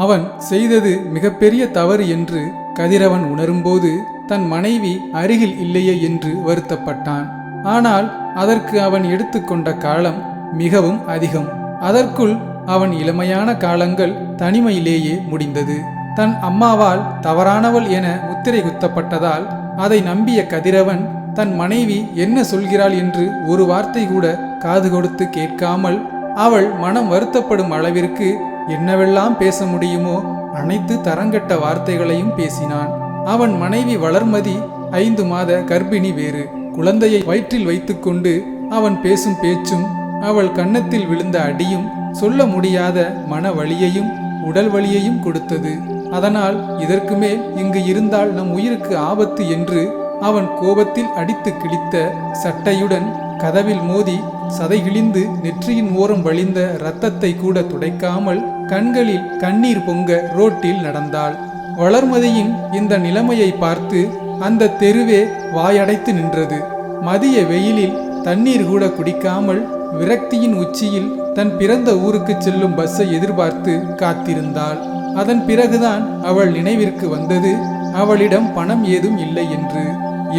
அவன் செய்தது மிகப்பெரிய தவறு என்று கதிரவன் உணரும்போது தன் மனைவி அருகில் இல்லையே என்று வருத்தப்பட்டான். ஆனால் அதற்கு அவன் எடுத்துக்கொண்ட காலம் மிகவும் அதிகம். அதற்குள் அவன் இளமையான காலங்கள் தனிமையிலேயே முடிந்தது. தன் அம்மாவால் தவறானவள் என முத்திரை குத்தப்பட்டதால் அதை நம்பிய கதிரவன் தன் மனைவி என்ன சொல்கிறாள் என்று ஒரு வார்த்தை கூட காது கொடுத்து கேட்காமல் அவள் மனம் வருத்தப்படும் அளவிற்கு என்னவெல்லாம் பேச முடியுமோ அனைத்து தரங்கட்ட வார்த்தைகளையும் பேசினான். அவன் மனைவி வளர்மதி ஐந்து மாத கர்ப்பிணி வேறு. குழந்தையை வயிற்றில் வைத்துக்கொண்டு அவன் பேசும் பேச்சும் அவள் கன்னத்தில் விழுந்த அடியும் சொல்ல முடியாத மன வலியையும் உடல் வலியையும் கொடுத்தது. அதனால் இதற்கு மேல் இங்கு இருந்தால் நம் உயிருக்கு ஆபத்து என்று அவன் கோபத்தில் அடித்து கிழித்த சட்டையுடன் கதவில் மோதி சதைகிழிந்து நெற்றியின் ஓரம் வழிந்த இரத்தத்தை கூட துடைக்காமல் கண்களில் கண்ணீர் பொங்க ரோட்டில் நடந்தாள். வளர்மதியின் இந்த நிலைமையை பார்த்து அந்த தெருவே வாயடைத்து நின்றது. மதிய வெயிலில் தண்ணீர் கூட குடிக்காமல் விரக்தியின் உச்சியில் தன் பிறந்த ஊருக்கு செல்லும் பஸ்ஸை எதிர்பார்த்து காத்திருந்தாள். அதன் பிறகுதான் அவள் நினைவிற்கு வந்தது அவளிடம் பணம் ஏதும் இல்லை என்று.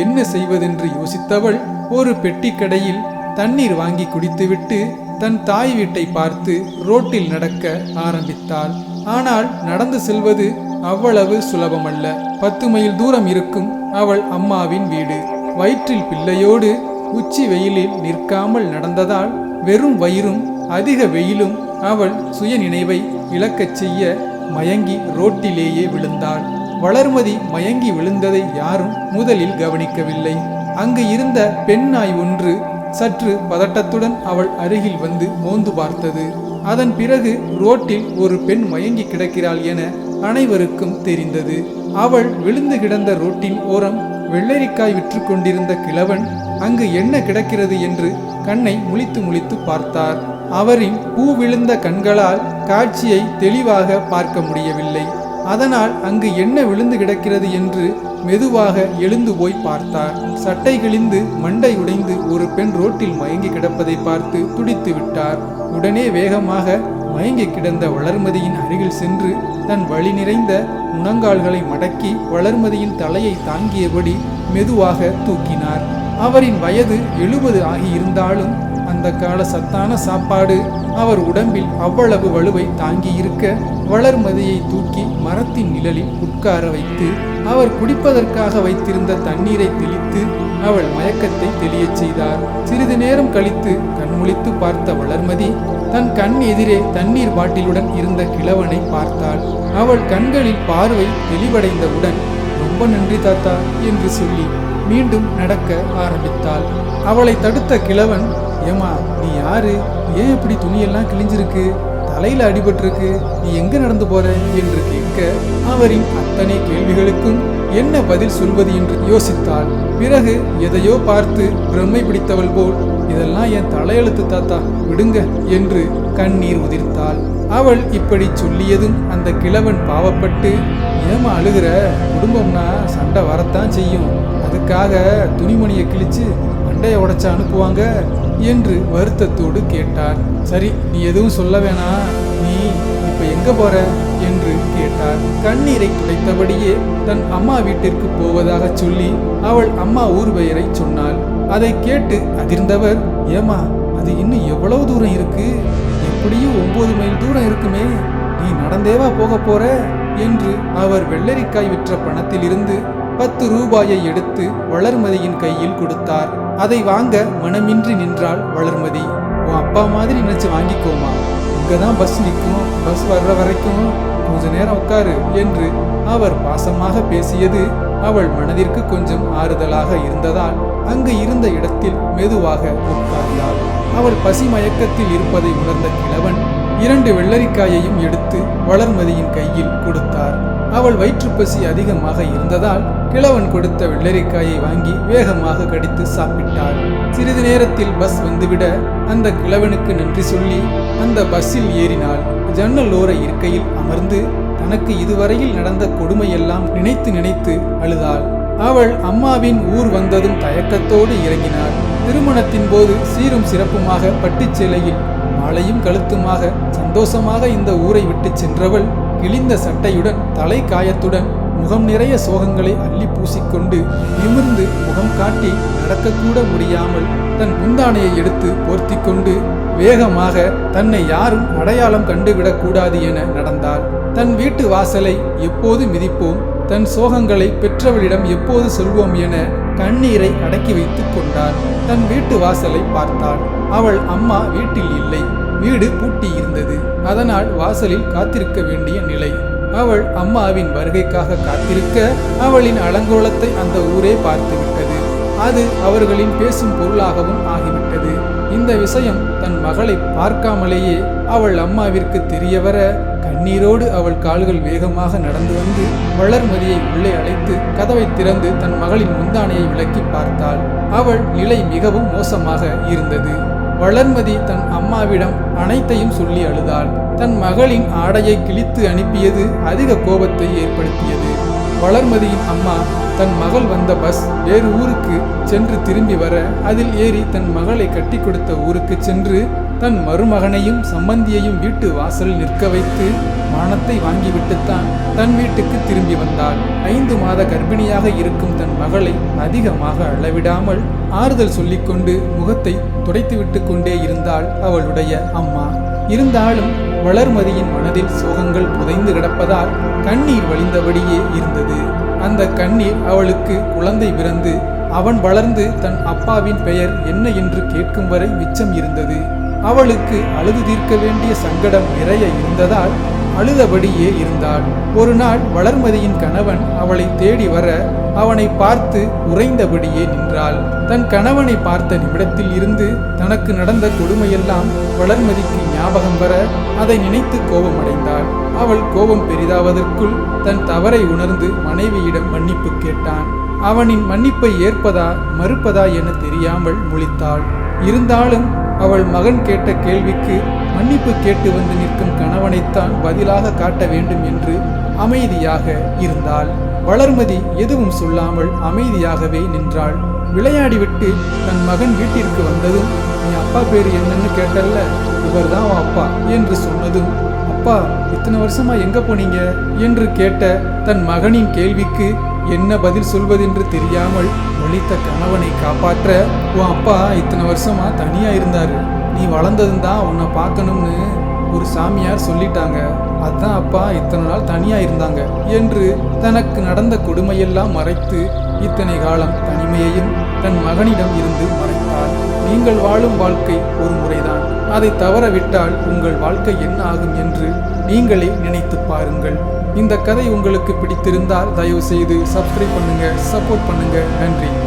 என்ன செய்வதென்று யோசித்தவள் ஒரு பெட்டி கடையில் தண்ணீர் வாங்கி குடித்துவிட்டு தன் தாய் வீட்டை பார்த்து ரோட்டில் நடக்க ஆரம்பித்தாள். ஆனால் நடந்து செல்வது அவ்வளவு சுலபமல்ல. பத்து மைல் தூரம் இருக்கும் அவள் அம்மாவின் வீடு. வயிற்றில் பிள்ளையோடு உச்சி வெயிலில் நிற்காமல் நடந்ததால் வெறும் வயிறும் அதிக வெயிலும் அவள் சுய நினைவை இழக்கச் செய்ய மயங்கி ரோட்டிலேயே விழுந்தாள். வளர்மதி மயங்கி விழுந்ததை யாரும் முதலில் கவனிக்கவில்லை. அங்கு இருந்த பெண் நாய் ஒன்று சற்று பதட்டத்துடன் அவள் அருகில் வந்து மோந்து பார்த்தது. அதன் பிறகு ரோட்டில் ஒரு பெண் மயங்கி கிடக்கிறாள் என அனைவருக்கும் தெரிந்தது. அவள் விழுந்து கிடந்த ரோட்டின் ஓரம் வெள்ளரிக்காய் விற்று கொண்டிருந்த கிழவன் அங்கு என்ன கிடக்கிறது என்று கண்ணை முழித்து முழித்து பார்த்தார். அவரின் பூ விழுந்த கண்களால் காட்சியை தெளிவாக பார்க்க முடியவில்லை. அதனால் அங்கு என்ன விழுந்து கிடக்கிறது என்று மெதுவாக எழுந்து போய் பார்த்தார். சட்டை கிழிந்து மண்டை உடைந்து ஒரு பெண் ரோட்டில் மயங்கி கிடப்பதை பார்த்து துடித்து விட்டார். உடனே வேகமாக மயங்கி கிடந்த வளர்மதியின் அருகில் சென்று தன் வழி நிறைந்த முனங்கால்களை மடக்கி வளர்மதியின் தலையை தாங்கியபடி மெதுவாக தூக்கினார். அவரின் வயது எழுபது ஆகியிருந்தாலும் அந்த கால சத்தான சாப்பாடு. அவர் உடம்பில் அவ்வளவு வலுவை தாங்கி இருக்க வளர்மதியை தூக்கி மரத்தின் நிழலில் உட்கார வைத்து அவர் குடிப்பதற்காக வைத்திருந்த தண்ணீரை தெளித்து அவள் மயக்கத்தை தெளியச் செய்தார். சிறிது நேரம் கழித்து கண்முழித்து பார்த்த வளர்மதி தன் கண் எதிரே தண்ணீர் பாட்டிலுடன் இருந்த கிழவனை பார்த்தாள். அவள் கண்களில் பார்வை தெளிவடைந்தவுடன் ரொம்ப நன்றி தாத்தா என்று சொல்லி மீண்டும் நடக்க ஆரம்பித்தாள். அவளை தடுத்த கிழவன் ஏமா நீ யாரு? ஏன் இப்படி துணியெல்லாம் கிழிஞ்சிருக்கு? தலையில அடிபட்டிருக்கு. நீ எங்க நடந்து போற? என்று கேட்க அவரின் அத்தனை கேள்விகளுக்கும் என்ன பதில் சொல்வது என்று யோசித்தாள். பிறகு எதையோ பார்த்து பிரம்மை பிடித்தவள் போல் இதெல்லாம் என் தலையெழுத்து தாத்தா விடுங்க என்று கண்ணீர் உதிர்த்தாள். அவள் இப்படி சொல்லியதும் அந்த கிழவன் பாவப்பட்டு ஏமா அழுகிற? குடும்பம்னா சண்டை வரத்தான் செய்யும். அதுக்காக துணிமணியை கிழிச்சு மண்டையை உடைச்சா அனுப்புவாங்க என்று வருத்தத்தோடு கேட்டார். சரி நீ எதுவும் சொல்ல வேணாம் நீ இப்ப எங்க போற? என்று கேட்டார். கண்ணீரை துடைத்தபடியே தன் அம்மா வீட்டிற்கு போவதாக சொல்லி அவள் அம்மா ஊர் பெயரை சொன்னாள். அதை கேட்டு அதிர்ந்தவர் ஏமா அது இன்னும் எவ்வளவு தூரம் இருக்கு? எப்படியும் ஒன்பது மைல் தூரம் இருக்குமே. நீ நடந்தேவா போக போற? என்று அவர் வெள்ளரிக்காய் விற்ற பணத்திலிருந்து பத்து ரூபாயை எடுத்து வளர்மதியின் கையில் கொடுத்தார். அதை வாங்க மனமின்றி நின்றாள் வளர்மதி. உன் அப்பா மாதிரி நினைச்சு வாங்கிக்கோமா. இங்கதான் பஸ் நிற்கும். பஸ் வர்ற வரைக்கும் கொஞ்ச நேரம் உட்காரு என்று அவர் பாசமாக பேசியது அவள் மனதிற்கு கொஞ்சம் ஆறுதலாக இருந்ததால் அங்கு இருந்த இடத்தில் மெதுவாக உட்கார்ந்தாள். அவள் பசி மயக்கத்தில் இருப்பதை உணர்ந்த கிழவன் இரண்டு வெள்ளரிக்காயையும் எடுத்து வளர்மதியின் கையில் கொடுத்தார். அவள் வயிற்றுப்பசி அதிகமாக இருந்ததால் கிழவன் கொடுத்த வெள்ளரிக்காயை வாங்கி வேகமாக கடித்து சாப்பிட்டாள். சிறிது நேரத்தில் பஸ் வந்துவிட அந்த கிழவனுக்கு நன்றி சொல்லி அந்த பஸ்ஸில் ஏறினாள். ஜன்னல் ஓர இருக்கையில் அமர்ந்து தனக்கு இதுவரையில் நடந்த கொடுமையெல்லாம் நினைத்து நினைத்து அழுதாள். அவள் அம்மாவின் ஊர் வந்ததும் தயக்கத்தோடு இறங்கினாள். திருமணத்தின் போது சீரும் சிறப்புமாக பட்டுச் சேலையில் மாலையும் கழுத்துமாக சந்தோஷமாக இந்த ஊரை விட்டு சென்றவள் கிழிந்த சட்டையுடன் தலை காயத்துடன் முகம் நிறைய சோகங்களை அள்ளி பூசிக்கொண்டு நிமிர்ந்து முகம் காட்டி நடக்கக்கூட முடியாமல் தன் முந்தானையை எடுத்து போர்த்தி கொண்டு வேகமாக தன்னை யாரும் அடையாளம் கண்டுவிடக்கூடாது என நடந்தாள். தன் வீட்டு வாசலை எப்போது மிதிப்போம் தன் சோகங்களை பெற்றவளிடம் எப்போது சொல்வோம் என கண்ணீரை அடக்கி வைத்துக் கொண்டாள். தன் வீட்டு வாசலை பார்த்தாள். அவள் அம்மா வீட்டில் இல்லை. வீடு பூட்டி இருந்தது அதனால் வாசலில் காத்திருக்க வேண்டிய நிலை. அவள் அம்மாவின் வருகைக்காக காத்திருக்க அவளின் அலங்கோலத்தை அந்த ஊரே பார்த்துவிட்டது. அது அவர்களின் பேசும் பொருளாகவும் ஆகிவிட்டது. இந்த விஷயம் தன் மகளை பார்க்காமலேயே அவள் அம்மாவிற்கு தெரிய வர கண்ணீரோடு அவள் கால்கள் வேகமாக நடந்து வந்து வளர்மதியை உள்ளே அழைத்து கதவை திறந்து தன் மகளின் முந்தானையை விலக்கி பார்த்தாள். அவள் நிலை மிகவும் மோசமாக இருந்தது. வளர்மதி தன் அம்மாவிடம் அனைத்தையும் சொல்லி அழுதாள். தன் மகளின் ஆடையை கிழித்து அனுப்பியது அதிக கோபத்தை ஏற்படுத்தியது. வளர்மதியின் அம்மா தன் மகள் வந்த பஸ் வேறு ஊருக்கு சென்று திரும்பி வர அதில் ஏறி தன் மகளை கட்டி கொடுத்த ஊருக்கு சென்று தன் மருமகனையும் சம்பந்தியையும் வீட்டு வாசல் நிற்க வைத்து மானத்தை வாங்கிவிட்டுத்தான் தன் வீட்டுக்கு திரும்பி வந்தாள். ஐந்து மாத கர்ப்பிணியாக இருக்கும் தன் மகளை அதிகமாக அளவிடாமல் ஆறுதல் சொல்லிக்கொண்டு முகத்தை துடைத்துவிட்டு கொண்டே இருந்தாள் அவளுடைய அம்மா. இருந்தாலும் வளர்மதியின் மனதில் சோகங்கள் புதைந்து கிடப்பதால் கண்ணீர் வழிந்தபடியே இருந்தது. அந்த கண்ணீர் அவளுக்கு குழந்தை பிறந்து அவன் வளர்ந்து தன் அப்பாவின் பெயர் என்ன என்று கேட்கும் வரை மிச்சம் இருந்தது. அவளுக்கு அழுது தீர்க்க வேண்டிய சங்கடம் நிறைய இருந்ததால் அழுதபடியே இருந்தாள். ஒரு நாள் வளர்மதியின் கணவன் அவளை தேடி வர அவனை பார்த்து உறைந்தபடியே நின்றாள். தன் கணவனை பார்த்த நிமிடத்தில் இருந்து தனக்கு நடந்த கொடுமையெல்லாம் வளர்மதிக்கு ஞாபகம் வர அதை நினைத்து கோபமடைந்தாள். அவள் கோபம் பெரிதாவதற்குள் தன் தவறை உணர்ந்து மனைவியிடம் மன்னிப்பு கேட்டான். அவனின் மன்னிப்பை ஏற்பதா மறுப்பதா என தெரியாமல் முழித்தாள். இருந்தாலும் அவள் மகன் கேட்ட கேள்விக்கு மன்னிப்பு கேட்டு வந்து நிற்கும் கணவனைத்தான் பதிலாக காட்ட வேண்டும் என்று அமைதியாக இருந்தாள். வளர்மதி எதுவும் சொல்லாமல் அமைதியாகவே நின்றாள். விளையாடிவிட்டு தன் மகன் வீட்டிற்கு வந்ததும் நீ அப்பா பேரு என்னன்னு கேட்டல்ல இவர்தான் அப்பா என்று சொன்னதும் அப்பா இத்தனை வருஷமா எங்க போனீங்க? என்று கேட்ட தன் மகனின் கேள்விக்கு என்ன பதில் சொல்வதென்று தெரியாமல் ஒழித்த கணவனை காப்பாற்ற உன் அப்பா இத்தனை வருஷமா தனியா இருந்தாரு. நீ வளர்ந்ததும் தான் உன்னை பார்க்கணும்னு ஒரு சாமியார் சொல்லிட்டாங்க. அதான் அப்பா இத்தனை நாள் தனியா இருந்தாங்க என்று தனக்கு நடந்த கொடுமையெல்லாம் மறைத்து இத்தனை காலம் தனிமையையும் தன் மகனிடம் இருந்து மறைத்தார். நீங்கள் வாழும் வாழ்க்கை ஒரு முறைதான். அதை தவறவிட்டால் உங்கள் வாழ்க்கை என்ன ஆகும் என்று நீங்களே நினைத்து பாருங்கள். இந்த கதை உங்களுக்கு பிடித்திருந்தால் தயவு செய்து சப்ஸ்கிரைப் பண்ணுங்க சப்போர்ட் பண்ணுங்க. நன்றி.